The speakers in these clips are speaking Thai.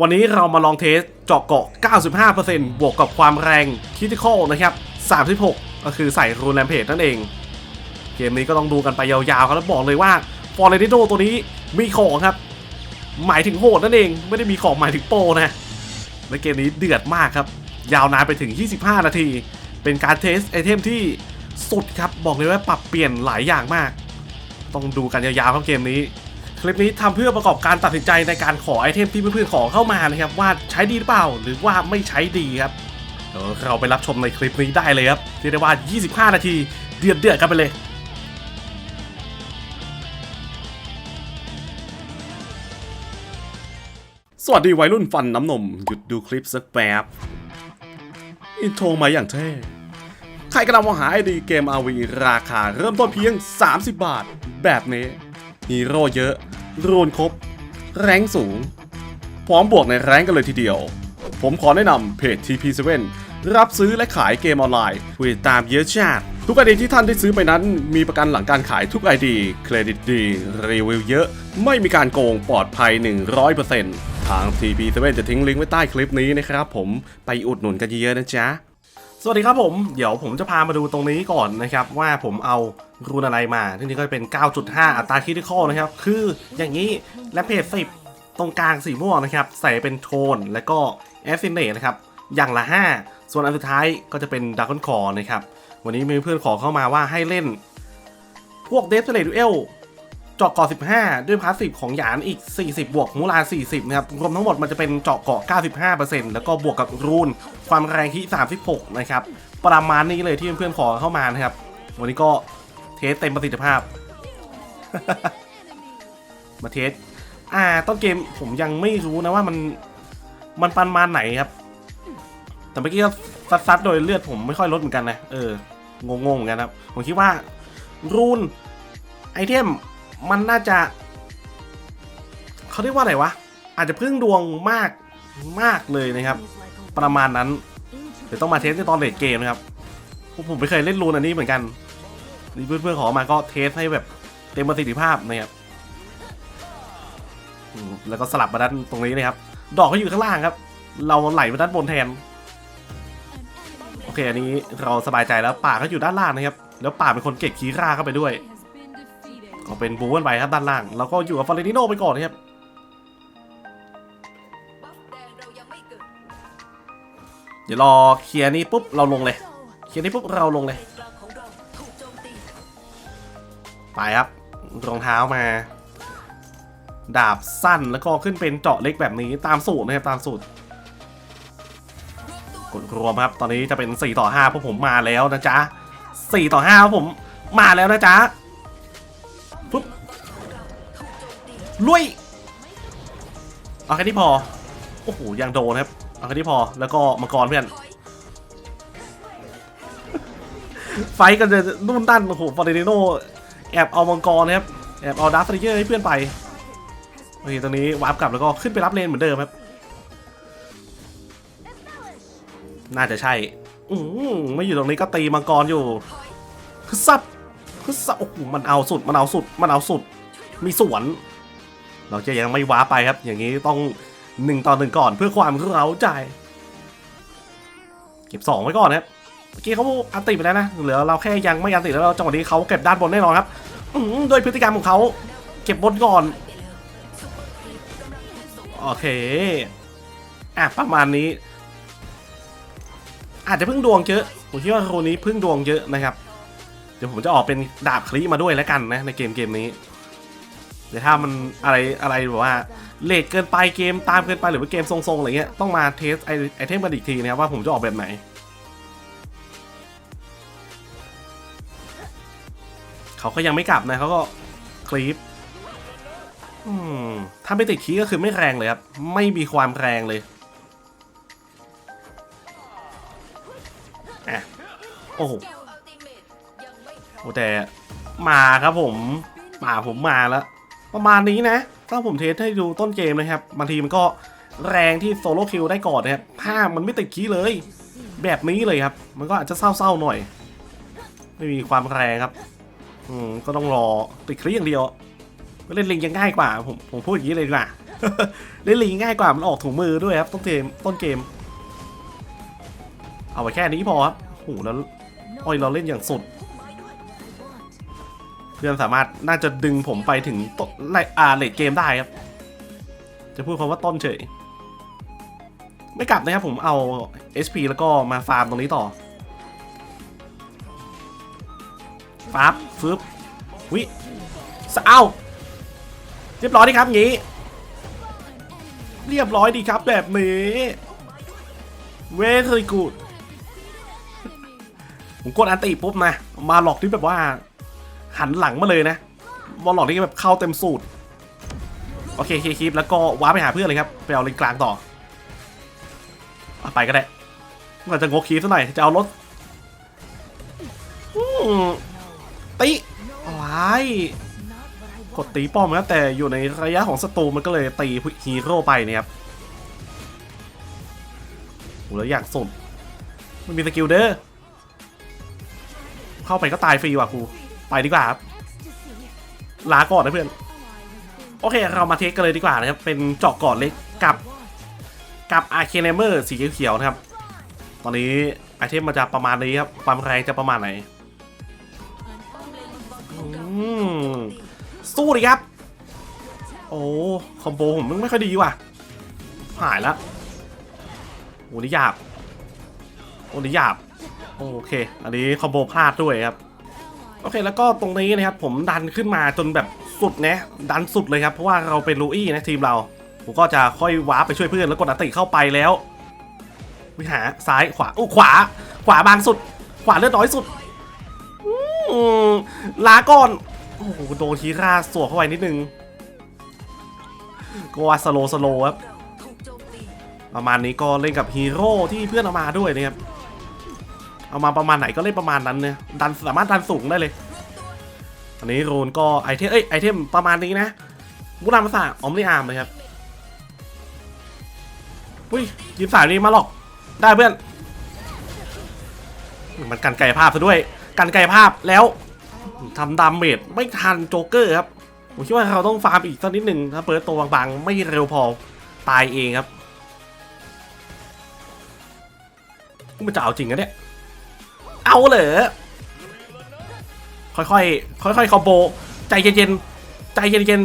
วันนี้เรามาลองเทสเจาะเกาะ 95%บวกกับความแรงคิทิคอลนะครับ 36 ก็คือใส่รูนแรมเพจนั่นเอง เกมนี้ก็ต้องดูกันไปยาวๆครับแล้วบอกเลยว่าฟอร์เรดิโดตัวนี้มีของครับ หมายถึงโหดนั่นเอง ไม่ได้มีของหมายถึงโปรนะ และเกมนี้เดือดมากครับ ยาวนานไปถึง 25 นาที เป็นการเทสไอเทมที่สุดครับ บอกเลยว่าปรับเปลี่ยนหลายอย่างมาก ต้องดูกันยาวๆครับเกมนี้ คลิปนี้ทำเพื่อประกอบการตัดสินใจในการขอไอเทมที่เพื่อนๆขอเข้ามานะครับ ว่าใช้ดีหรือเปล่า หรือว่าไม่ใช้ดีครับเดี๋ยวเราไปรับชมในคลิปนี้ได้เลยครับเรียกได้ว่า 25 นาทีเดือดเดือดๆกันไปเลยสวัสดีวัยรุ่นฟันน้ำนม หยุดดูคลิปสักแป๊บ อินโทรมาอย่างเท่ ใครกำลังมองหาไอดีเกม RV ราคาเริ่มต้นเพียง 30 บาท แบบนี้ ฮีโร่เยอะ รูนครบ แรงสูง พร้อมบวกในแรงกันเลยทีเดียว ผมขอแนะนำเพจ TP7 รับซื้อและขายเกมออนไลน์ผู้ติดตามเยอะชาติ ทุกไอดีที่ท่านได้ซื้อไปนั้น มีประกันหลังการขายทุกไอดีเครดิตดี รีวิวเยอะ ไม่มีการโกงปลอดภัย 100%ทาง TP7 จะทิ้งลิงก์ไว้ใต้คลิปนี้นะครับผมไปอุดหนุนกันเยอะๆนะจ๊ะ สวัสดีครับผม เดี๋ยวผมจะพามาดูตรงนี้ก่อนนะครับ ว่าผมเอารูนอะไรมาที่นี่ก็เป็น 9.5 อัตราคิทิคอลนะครับ คืออย่างนี้และเพจ10ตรงกลางสีม่วงนะครับ ใส่เป็นโทนและก็แอสซินเนนะครับ อย่างละ 5 ส่วนอันสุดท้ายก็จะเป็นดักคอนคอนะครับ วันนี้มีเพื่อนขอเข้ามาว่าให้เล่น พวกเดฟเ l ดูเอล จาะเกาะ 15 ด้วยพาสซีฟของหยานอีก 40 บวกมูลา 40 นะครับรวมทั้งหมดมันจะเป็นเจาะเกาะ 95%แล้วก็บวกกับรูน ความแรงที่ 36 นะครับ ประมาณนี้เลยที่เพื่อนๆขอเข้ามานะครับ วันนี้ก็เทสเต็มประสิทธิภาพ มาเทส อ่า ต้นเกมผมยังไม่รู้นะว่ามัน มันประมาณไหนครับ แต่เมื่อกี้ก็ซัดๆโดยเลือดผมไม่ค่อยลดเหมือนกันนะ เออ งงๆเหมือนกันครับ ผมคิดว่า รูน ไอเทม มันน่าจะ เขาเรียกว่าอะไรวะ อาจจะพึ่งดวงมากมากเลยนะครับ ประมาณนั้น เดี๋ยวต้องมาเทสในตอนเลดเกมนะครับพวกผมไม่เคยเล่นรูนอันนี้เหมือนกันนี่เพื่อนๆขอมาก็เทสให้แบบเต็มประสิทธิภาพนะครับแล้วก็สลับมาด้านตรงนี้นะครับ ดอกก็อยู่ข้างล่างครับ เราไหลมาด้านบนแทน โอเค อันนี้เราสบายใจแล้วป่าก็อยู่ด้านล่างนะครับ แล้วป่าเป็นคนเก็บคีร่าเข้าไปด้วย ก็เป็นบูกันไปครับด้านล่าง แล้วก็อยู่กับฟอร์เรนติโนไปก่อนนะครับเดี๋ยวรอเคลียร์นี้ปุ๊บเราลงเลยเคลียร์นี้ปุ๊บเราลงเลย ไปครับรองเท้ามา ดาบสั้นแล้วก็ขึ้นเป็นเจาะเล็กแบบนี้ตามสูตรนะครับตามสูตรกดรวมครับ ตอนนี้จะเป็น 4 ต่อ5เพราะผมมาแล้วนะจ๊ะ 4 ต่อ5เพราะผมมาแล้วนะจ๊ะ ลุยเอาแค่นี้พอ โอ้โหยังโดนครับ เอาแค่นี้พอ แล้วก็มังกรเพื่อน ไฟท์กันจะนุ่นตั้นโอ้โหฟอร์เรนโนแอบเอามังกรนะครับ แอบเอาดาร์ฟเยอร์ให้เพื่อนไป โอเค ตรงนี้วาร์ปกลับแล้วก็ขึ้นไปรับเลนเหมือนเดิมครับ น่าจะใช่ อืมไม่อยู่ตรงนี้ก็ตีมังกรอยู่คือซับคือสะโอ้โห มันเอาสุด มันเอาสุด มันเอาสุด มีสวน เราจะยังไม่ว้าไปครับ อย่างนี้ต้องหนึ่งต่อหนึ่งก่อนเพื่อความเร้าใจ เก็บสองไว้ก่อนครับเมื่อกี้เขาอันติไปแล้วนะเหลือเราแค่ยังไม่อันติแล้วเราจังหวะนี้เขาเก็บด้านบนแน่นอนครับอืมโดยพฤติกรรมของเขาเก็บบนก่อนโอเคอะประมาณนี้ อาจจะพึ่งดวงเยอะผมคิดว่าโรนี้พึ่งดวงเยอะนะครับ เดี๋ยวผมจะออกเป็นดาบคลีมาด้วยแล้วกันนะในเกมเกมนี้ เดี๋ยวถ้ามันอะไรอะไรแบบว่าเลทเกินไปเกมตามเกินไปหรือว่าเกมทรงๆอะไรเงี้ยต้องมาเทสไอไอเทมกันอีกทีนะครับว่าผมจะออกแบบไหน เขาก็ยังไม่กลับนะเขาก็คลีปถ้าไม่ติดคีย์ก็คือไม่แรงเลยครับ ไม่มีความแรงเลยอะโอ้โหแต่มาครับผมมาผมมาแล้ว ประมาณนี้นะ ถ้าผมเทสให้ดูต้นเกมนะครับ บางทีมันก็แรงที่โซโล่คิวได้ก่อนนะครับ ภาพมันไม่ติดคีย์เลย แบบนี้เลยครับ มันก็อาจจะเศร้าๆหน่อย ไม่มีความแรงครับ อืม ก็ต้องรอติดคลีอย่างเดียวเล่นลิงยังง่ายกว่า ผมผมพูดอย่างนี้เลยดีกว่า เล่นลีง่ายกว่ามันออกถุงมือด้วยครับ ต้นเกม ต้นเกม เอาไว้แค่นี้พอครับโอ้โหแล้วอ้อยเราเล่นอย่างสุด พื่อนสามารถน่าจะดึงผมไปถึงต้นไลอาเลดเกมได้ครับ จะพูดคำว่าต้นเฉย ไม่กลับนะครับผมเอา SP แล้วก็มาฟาร์มตรงนี้ต่อปั๊บฟึบวิสเอาเรียบร้อยดีครับงี้ เรียบร้อยดีครับแบบนี้เวทีกูดผมกดอันติปุ๊บนะมาหลอกที่แบบว่า หันหลังมาเลยนะมาหลอกที่แบบเข้าเต็มสูตร โอเคเคคลิปแล้วก็ว้าไปหาเพื่อนเลยครับ ไปเอาเลนกลางต่ออไปก็ได้มันจะงกคีฟซะหน่อยจะเอารถติอะไรกดตีป้อมครับแต่อยู่ในระยะของศัตรูมันก็เลยตีฮีโร่ไปเนี่ยครับโหแล้วอย่างสุดมันมีสกิลเด้อเข้าไปก็ตายฟรีว่ะครู ไปดีกว่าครับลาก่อนนะเพื่อน โอเคเรามาเทสกันเลยดีกว่านะครับ เป็นเจาะก่อนเล็กกับกับอาร์เคเนเมอร์สีเขียวๆนะครับ ตอนนี้ไอเทมมันจะประมาณนี้ครับ ความแรงจะประมาณไหนสู้ดิครับ โอ้คอมโบผมมันไม่ค่อยดีว่ะ หายล้วโอ้นี่หยาบ โอ้นี่หยาบ โอเค อันนี้คอมโบพลาดด้วยครับ โอเคแล้วก็ตรงนี้นะครับผมดันขึ้นมาจนแบบสุดนะดันสุดเลยครับเพราะว่าเราเป็นลูอี้นะทีมเรา ผมก็จะค่อยวาร์ปไปช่วยเพื่อนแล้วกดอันติเข้าไปแล้ว วิหาซ้ายขวาอู้ขวา ขวาบางสุด ขวาเลือดน้อยสุดลาก่อนโอ้โหโดนทีร่าสวกเข้าไปนิดนึงก็ว่าสโลสโลครับประมาณนี้ก็เล่นกับฮีโร่ที่เพื่อนเอามาด้วยนะครับ เอามาประมาณไหนก็เล่นประมาณนั้นเนี่ยดันสามารถดันสูงได้เลยอันนี้โรนก็ไอเทมเอ้ยไอเทมประมาณนี้นะมุนามาสาออมนิอาร์มเลยครับอุ้ยยิมสายนี้มาหรอก ได้เพื่อน มันกันไกลภาพซะด้วย กันไกลภาพแล้วทำดาเมจไม่ทันโจ๊กเกอร์ครับ ผมคิดว่าเราต้องฟาร์มอีกสักนิดหนึ่งถ้าเปิดตัวบางๆ ไม่เร็วพอตายเองครับมันจะเอาจริงนะเนี่ย เอาเหรอค่อยๆค่อยๆคอมโบใจเย็นๆใจเย็น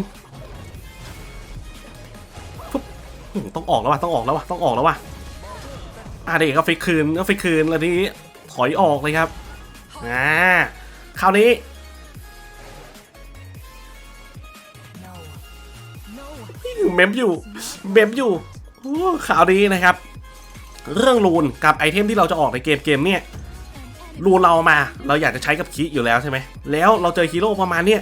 ๆปุ๊บต้องออกแล้วว่ะต้องออกแล้วว่ะต้องออกแล้วว่ะอะเด็กก็ฟิกคืนก็ฟิกคืนแล้วทีนี้ถอยออกเลยครับอ่าคราวนี้เมมอยู่เมมอยู่ข่าวนี้นะครับ เรื่องรูนกับไอเทมที่เราจะออกในเกมเกมเนี่ย รูเรามา เราอยากจะใช้กับคีอยู่แล้วใช่ไหม แล้วเราเจอฮีโร่ประมาณเนี้ย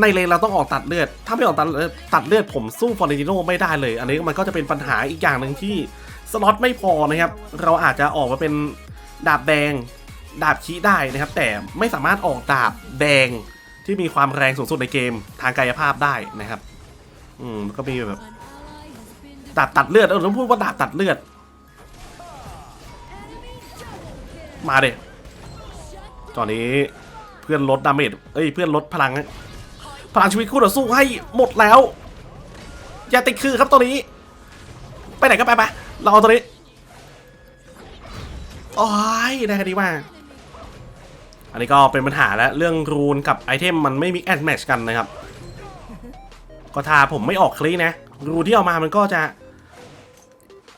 ในเลนเราต้องออกตัดเลือด ถ้าไม่ออกตัดเลือดตัดเลือดผมสู้ฟอร์เรนติโนไม่ได้เลย อันนี้มันก็จะเป็นปัญหาอีกอย่างหนึ่งที่สล็อตไม่พอนะครับ เราอาจจะออกมาเป็นดาบแดง ดาบคีได้นะครับ แต่ไม่สามารถออกดาบแดงที่มีความแรงสูงสุดในเกมทางกายภาพได้นะครับ อืมก็มีแบบดาบตัดเลือดเออต้องพูดว่าดาบตัดเลือด มาเด็ อนนี้เพื่อนลดดาเมจเอ้ยเพื่อนลดพลัง พลังชีวิตคู่ต่อสู้ให้หมดแล้ว อย่าติดคือครับตัวนี้ ไปไหนก็ไปไปเราเอตัวนี้โอ้ยได้คดีมากอันนี้ก็เป็นปัญหาแล้วเรื่องรูนกับไอเทมมันไม่มีแอดแมชกันนะครับ ก็ถ้าผมไม่ออกคลีนะ รูนที่เอามามันก็จะ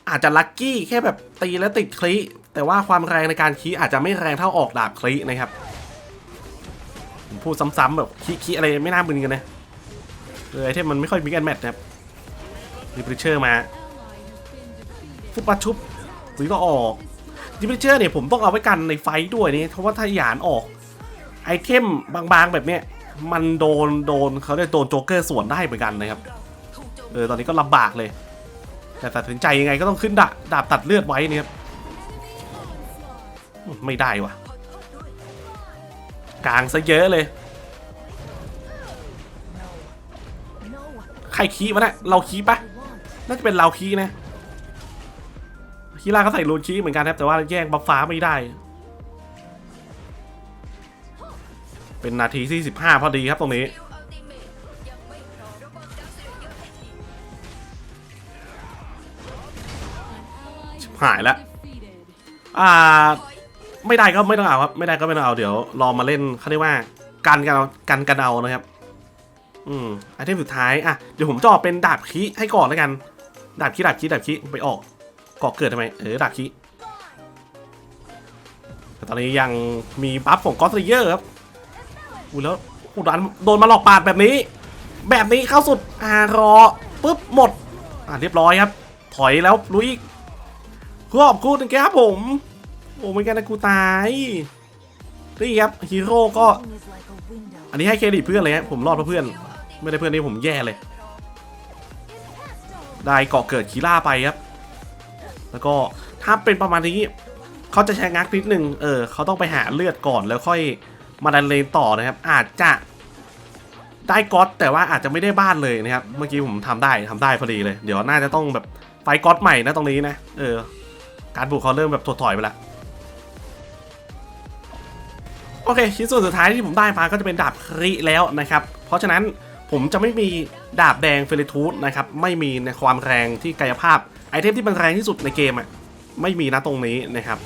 อาจจะลัคกี้แค่แบบตีแล้วติดคลี แต่ว่าความแรงในการคีอาจจะไม่แรงเท่าออกดาบคลีนะครับผมพูดซ้ำๆแบบคีคีอะไรไม่น่ามึนกันนะเออไอเทมมันไม่ค่อยมีแอนแมทนะครับดิปริเชอร์มาฟุบปัดชุบสีก็ออกดิปริเชอร์เนี่ยผมต้องเอาไว้กันในไฟด้วยนี่เพราะว่าถ้าหยานออก ไอเทมบางๆแบบเนี้ยมันโดนโดนเขาเรียกโดนโจ๊กเกอร์สวนได้เหมือนกันนะครับเออตอนนี้ก็ลำบากเลย แต่ตัดสินใจยังไงก็ต้องขึ้นดาดาบตัดเลือดไว้นี่ครับ ไม่ได้วะกลางซะเยอะเลย ใครคีวะเนี่ยเราคีปะน่าจะเป็นเราคีนะคีร่าเขาใส่รูนคีเหมือนกันครับแต่ว่าแย่งบัฟฟ้าไม่ได้ เป็นนาทีที่สิบห้าพอดีครับตรงนี้หายแล้วอ่า ไม่ได้ก็ไม่ต้องเอาครับ ไม่ได้ก็ไม่ต้องเอาเดี๋ยวรอมาเล่นเขาเรียกว่ากันกันเอากันกันเอานะครับ อืมไอเทมสุดท้ายอะเดี๋ยวผมจะออกเป็นดาบคีให้ก่อนแล้วกัน ดาบคีดาบคีดาบคีไปออกก่อเกิดทำไมเออดาบคีแต่ตอนนี้ยังมีบัฟของกอสเยอร์ครับอุ้ยแล้วอุดันโดนมาหลอกปาดแบบนี้ แบบนี้เข้าสุดอ่ารอปุ๊บหมดอ่าเรียบร้อยครับ ถอยแล้วลุยอีกขอบคุณครับผม โอ้ไม่กันนะกูตายนี่ครับฮีโร่ก็ อันนี้ให้เครดิตเพื่อนเลยฮะผมรอดเพราะเพื่อนไม่ได้เพื่อนนี่ผมแย่เลย ได้เกาะเกิดคีล่าไปครับ แล้วก็ถ้าเป็นประมาณนี้เขาจะใช้งักนิดนึงเออเขาต้องไปหาเลือดก่อนแล้วค่อยมาดันเลนต่อนะครับ อาจจะได้ก๊อตแต่ว่าอาจจะไม่ได้บ้านเลยนะครับ เมื่อกี้ผมทำได้ทำได้พอดีเลย เดี๋ยวน่าจะต้องแบบไฟก๊อตใหม่นะตรงนี้นะ เออ การบุกเขาเริ่มแบบถดถอยไปแล้ว โอเคชิ้นส่วนสุดท้ายที่ผมได้มาก็จะเป็นดาบคริแล้วนะครับ เพราะฉะนั้นผมจะไม่มีดาบแดงเฟลิทูธนะครับ ไม่มีในความแรงที่กายภาพ ไอเทมที่มันแรงที่สุดในเกมอะไม่มีนะตรงนี้นะครับ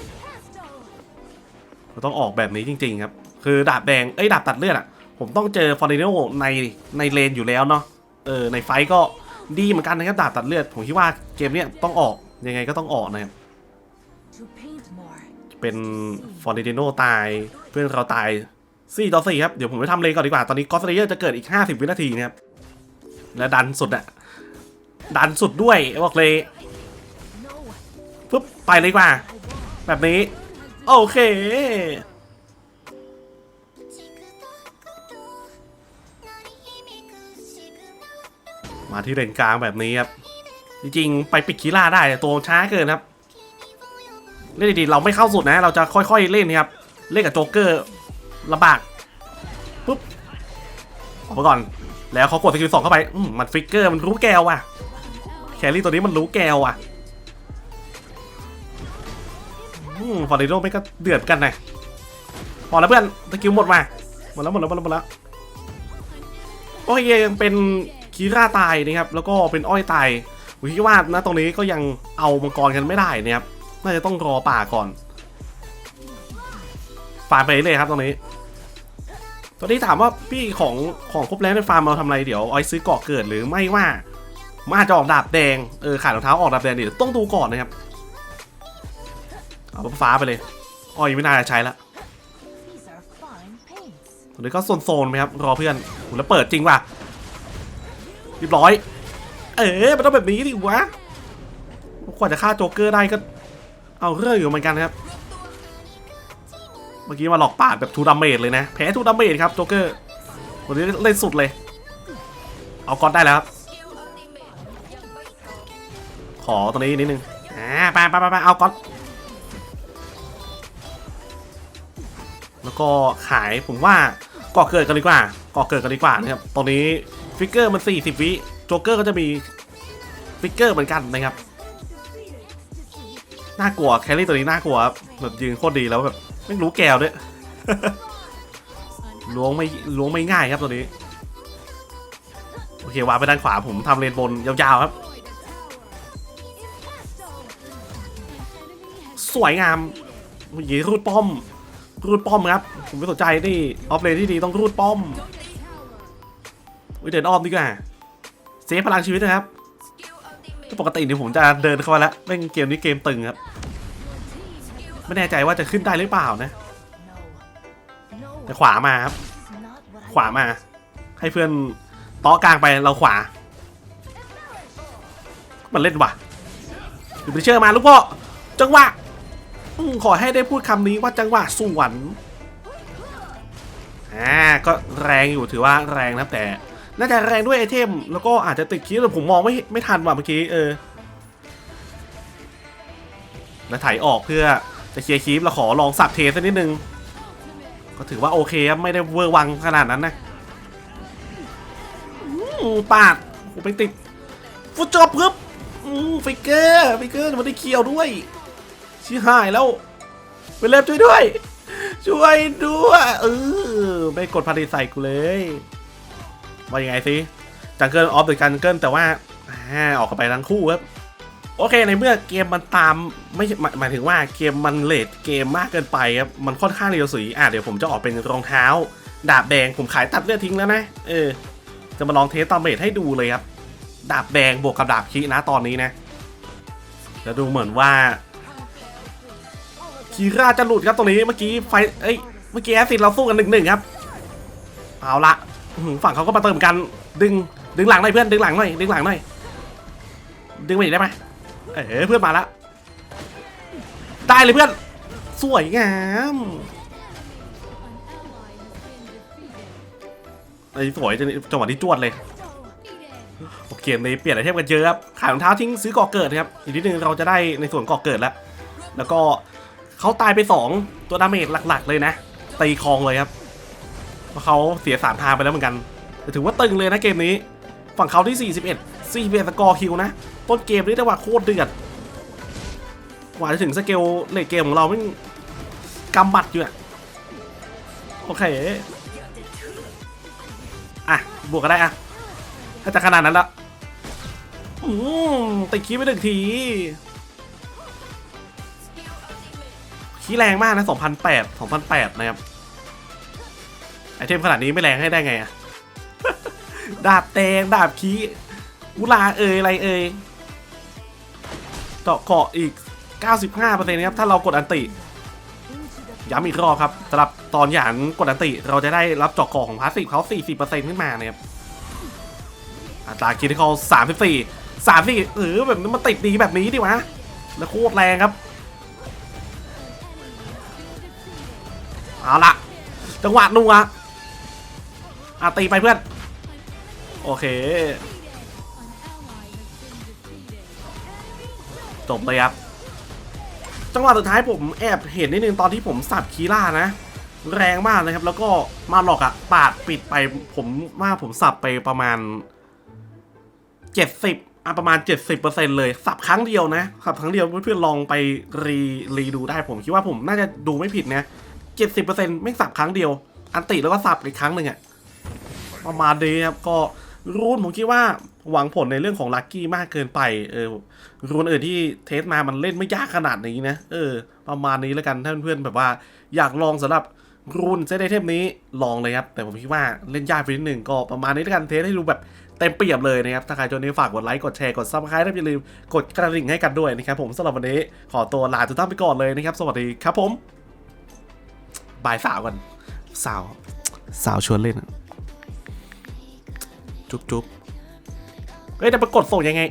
เราต้องออกแบบนี้จริงๆครับ คือดาบแดงเอ้ยดาบตัดเลือดอะผมต้องเจอฟอร์ดิโนในในเลนอยู่แล้วเนาะเออในไฟก็ดีเหมือนกันนะครับดาบตัดเลือด ผมคิดว่าเกมเนี้ยต้องออกยังไงก็ต้องออกนะครับเป็นฟอร์ดิโนตาย พื่อนเราตาย4ต่อ4ครับ เดี๋ยวผมไปทำเลนก่อนดีกว่า ตอนนี้กอสเลเยอร์จะเกิดอีก 50 วินาทีนะครับ และดันสุดอะดันสุดด้วยบอกเลยปุ๊บไปเลยกว่า แบบนี้ โอเคมาที่เลนกลางแบบนี้ครับ จริงๆ ไปปิดคีล่าได้แต่ตัวช้าเกินครับ เล่นดีๆเราไม่เข้าสุดนะ เราจะค่อยๆเล่นนะครับ เล่นกับโจ๊กเกอร์ลำบากปุ๊บออกมาก่อน แล้วเขากดสกิลสองเข้าไปอืมมันฟิกเกอร์มันรู้แกวว่ะ แครี่ตัวนี้มันรู้แกวว่ะอืมฟอร์ดิโดไม่ก็เดือดกันนะพอแล้วเพื่อนสกิลหมดมาหมดแล้วหมดแล้วหมดแล้วหมดแล้วโอเคยังเป็นคีร่าตายนะครับ แล้วก็เป็นอ้อยตายผมคิดว่านะตรงนี้ก็ยังเอามังกรกันไม่ได้นะครับ น่าจะต้องรอป่าก่อน ฟาร์มไปเลยครับตรงนี้ตอนนี้ถามว่าพี่ของของครบแล้วในฟาร์มเราทำอะไรเดี๋ยวออยซื้อเกาะเกิดหรือไม่ว่ามาจะออกดาบแดงเออขาดรองเท้าออกดาบแดงเดี๋ยวต้องดูก่อนนะครับเอาฟ้าไปเลยออยไม่น่าจะใช้ละตอนนี้ก็โซนๆไหมครับรอเพื่อนแล้วเปิดจริงว่ะเรียบร้อย เออมันต้องแบบนี้ดิวะกว่าจะฆ่าโจ๊กเกอร์ได้ก็เอาเรื่องอยู่เหมือนกันครับ เมื่อกี้มาหลอกปาดแบบทูดาเมจเลยนะ แพ้ทูดาเมจครับโจ๊กเกอร์วันนี้เล่นสุดเลย เอาก้อนได้แล้วครับ ขอตรงนี้นิดนึง อ่าไปไปไปเอาก้อน แล้วก็ขายผมว่าก่อเกิดกันดีกว่าก่อเกิดกันดีกว่านะครับ ตอนนี้ฟิกเกอร์มัน 40 วิโจ๊กเกอร์ก็จะมีฟิกเกอร์เหมือนกันนะครับ น่ากลัวแคลรี่ตัวนี้น่ากลัวครับแบบยืนโคตรดีแล้วแบบ ไม่รู้แก้วด้วย ล้วงไม่ล้วงไม่ง่ายครับตัวนี้ โอเควางไปด้านขวาผมทำเลนบนยาวๆครับ สวยงามยีรูดป้อม รูดป้อมครับ ผมไม่สนใจนี่ออฟเลนที่ดีต้องรูดป้อมวิเดินอ้อมดีกว่าเซฟพลังชีวิตนะครับถ้าปกติเนี่ผมจะเดินเข้ามาแล้วเล่นเกมนี้เกมตึงครับ ไม่แน่ใจว่าจะขึ้นได้หรือเปล่านะแต่ขวามาครับ ขวามา ให้เพื่อนเต้อกลางไปเราขวา มันเล่นว่ะดูไปเชื่อมาลูกพ่อจังหวะอืมขอให้ได้พูดคำนี้ว่าจังหวะสวนอ่าก็แรงอยู่ถือว่าแรงนะครับแต่ น่าจะแรงด้วยไอเทม แล้วก็อาจจะติดคีย์แต่ผมมองไม่ไม่ทันว่ะเมื่อกี้เออแล้วถ่ายออกเพื่อ จะเคลียร์คีย์เราขอลองสับเทสักนิดนึง ก็ถือว่าโอเคครับไม่ได้เวอร์วังขนาดนั้นนะปาดไปติดฟุตจอบปึ๊บอืมฟิกเกอร์ฟิกเกอร์มันได้เคียวด้วย ชิหายแล้วไปเล็บช่วยด้วย ช่วยด้วยเออไม่กดพาริใส่กูเลยว่ายังไงสิจังเกิลออฟเดอะจังเกิลแต่ว่าอ่าออกกันไปทั้งคู่ครับ โอเคในเมื่อเกมมันตามไม่หมายถึงว่าเกมมันเลทเกมมากเกินไปครับมันค่อนข้างเรียวสีอะเดี๋ยวผมจะออกเป็นรองเท้า ดาบแดงผมขายตัดเลือดทิ้งแล้วนะเออจะมาลองเทสตอมเบทให้ดูเลยครับ ดาบแดงบวกกับดาบคีนะตอนนี้นะแล้วดูเหมือนว่าคีราจะหลุดครับตรงนี้เมื่อกี้ไฟเอ้ยเมื่อกี้แอสซิดเราสู้กันหนึ่งหนึ่งครับเอาละฝั่งเขาก็มาเติมกันดึงดึงหลังหน่อยเพื่อนดึงหลังหน่อยดึงหลังหน่อยดึงไปอีกได้ไหม เออเพื่อนมาแล้วได้เลยเพื่อน สวยงามไอ้สวยจังหวะที่จวดเลยโอเคในเปลี่ยนไอเทมกันเยอะครับขายรองเท้าทิ้งซื้อก่อเกิดครับอีกนิดนึงเราจะได้ในส่วนก่อเกิดแล้ว แล้วก็เขาตายไป 2 ตัวดาเมจหลัก ๆ เลยนะตีคองเลยครับเพราะเขาเสียสามทางไปแล้วเหมือนกัน ถือว่าตึงเลยนะเกมนี้ ฝั่งเขาที่ 41 41สกอร์คิวนะ ต้นเกมนี่ได้ว่าโคตรเดือดกว่าจะถึงสเกลเลทเกมของเราไม่กำบัดอยู่อะโอเค อะ บวกก็ได้อะ ถ้าจะขนาดนั้นละอืมติดคีไปหนึ่งที คีแรงมากนะ 2008 2008 นะครับ ไอเทมขนาดนี้ไม่แรงให้ได้ไงอะดาบแดงดาบคีย์กุลาเอ่ยอะไรเอ่ย เจาะเกาะอีก 95%ครับถ้าเรากดอันติย้ำอีกรอบครับสำหรับตอนหยานกดอันติเราจะได้รับเจาะเกาะของพาสซีฟเขา40%ขึ้นมานะครับอัตราคิดที่เขาสามสิบสี่สามสี่เออแบบมันติดดีแบบนี้ดิวะแล้วโคตรแรงครับเอาละจังหวะนัวอะตีไปเพื่อน โอเค จบเลยครับ จังหวะสุดท้ายผมแอบเห็นนิดนึงตอนที่ผมสับคีล่านะ แรงมากเลยครับ แล้วก็มาหลอกอะปาดปิดไปผมว่าผมสับไปประมาณเจ็ดสิบอะประมาณเจ็ดสิบเปอร์เซ็นเลยสับครั้งเดียวนะสับครั้งเดียวเพื่อนๆลองไปรีรีดูได้ผมคิดว่าผมน่าจะดูไม่ผิดนะเจ็ดสิบเปอร์เซ็นไม่สับครั้งเดียว อันติแล้วก็สับอีกครั้งหนึ่งอะประมาณนี้ครับก็ รูนผมคิดว่าหวังผลในเรื่องของลัคกี้มากเกินไป เออ รูนอื่นที่เทสมามันเล่นไม่ยากขนาดนี้นะ เออ ประมาณนี้แล้วกันถ้าเพื่อนๆแบบว่าอยากลองสำหรับรูนเซตไอเทมนี้ลองเลยครับ แต่ผมคิดว่าเล่นยากไปนิดหนึ่งก็ประมาณนี้แล้วกันเทสให้ดูแบบเต็มเปี่ยมเลยนะครับ ถ้าใครชอบนี้ฝากกดไลค์ กดแชร์ กดซับสไครต์อย่าลืมกดกระดิ่งให้กันด้วยนะครับผมสำหรับวันนี้ขอตัวลาทุกท่านไปก่อนเลยนะครับ สวัสดีครับผม บายสาวกันสาว สาวชวนเล่น จุ๊บจุ๊บเฮ้ยแต่ปรากฏส่งยังไง